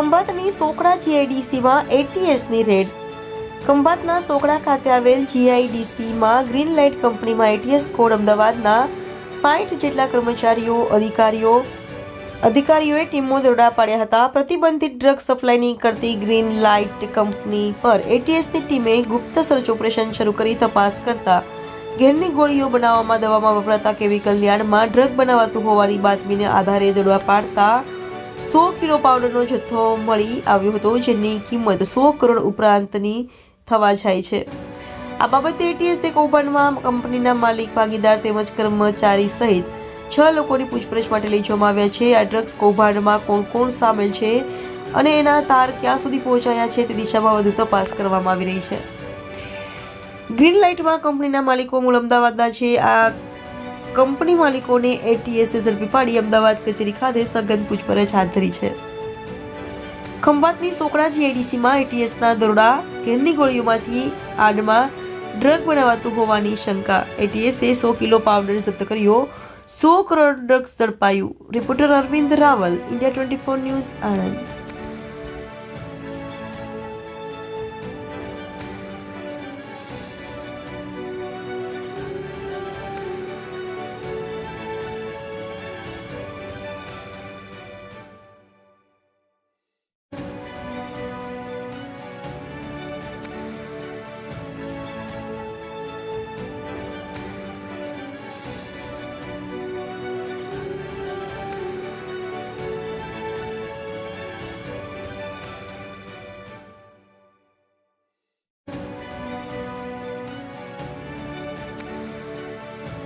ખંભાતની Sokhda જીઆઈડીસીમાં એટીએસની red. ખંભાતના Sokhda ખાતે આવેલ જીઆઈડીસીમાં ગ્રીન લાઇટ કંપનીમાં એટીએસ કોડ અમદાવાદના સાઠ જેટલા કર્મચારીઓ, અધિકારીઓ, અધિકારીઓએ ટીમો દોડા પાડ્યા હતા. પ્રતિબંધિત ડ્રગ સપ્લાયની કરતી ગ્રીન લાઇટ કંપની પર એટીએસની ટીમે ગુપ્ત સર્ચ ઓપરેશન શરૂ કરી તપાસ કરતા ઘેરની ગોળીઓ બનાવવામાં, દવામાં વપરાતા કેમિકલ યાર્ડમાં ડ્રગ બનાવાતું હોવાની બાતમીને આધારે દોડવા પાડતા સો કિલો પાવડરનો જથ્થો મળી આવ્યો હતો, જેની કિંમત સો કરોડ ઉપરાંતની થવા જાય છે. આ બાબતે એટીએસએ કૌભાંડમાં કંપનીના માલિક, ભાગીદાર તેમજ કર્મચારી સહિત છ લોકોની પૂછપરછ માટે લઈ જવામાં આવ્યા છે. આ ડ્રગ્સ કૌભાંડમાં કોણ કોણ સામેલ છે અને એના તાર ક્યાં સુધી પહોંચાયા છે તે દિશામાં વધુ તપાસ કરવામાં આવી રહી છે. ગ્રીન લાઇટમાં કંપનીના માલિકો મૂળ અમદાવાદના છે. આ કંપની માલિકોને એટીએસને ઝડપી પાડી અમદાવાદ કચેરી ખાતે સઘન પૂછપરછ હાથ ધરી છે. ખંભાતની સોકડા એડીસીમાં એટીએસના દરોડા ઘેરની ગોળીઓમાંથી આડમાં ડ્રગ બનાવાતું હોવાની શંકા. એટીએસે સો કિલો પાવડર જપ્ત કર્યો, સો crore drugs ઝડપાયું. Reporter Arvind Raval India twenty four News, Anand.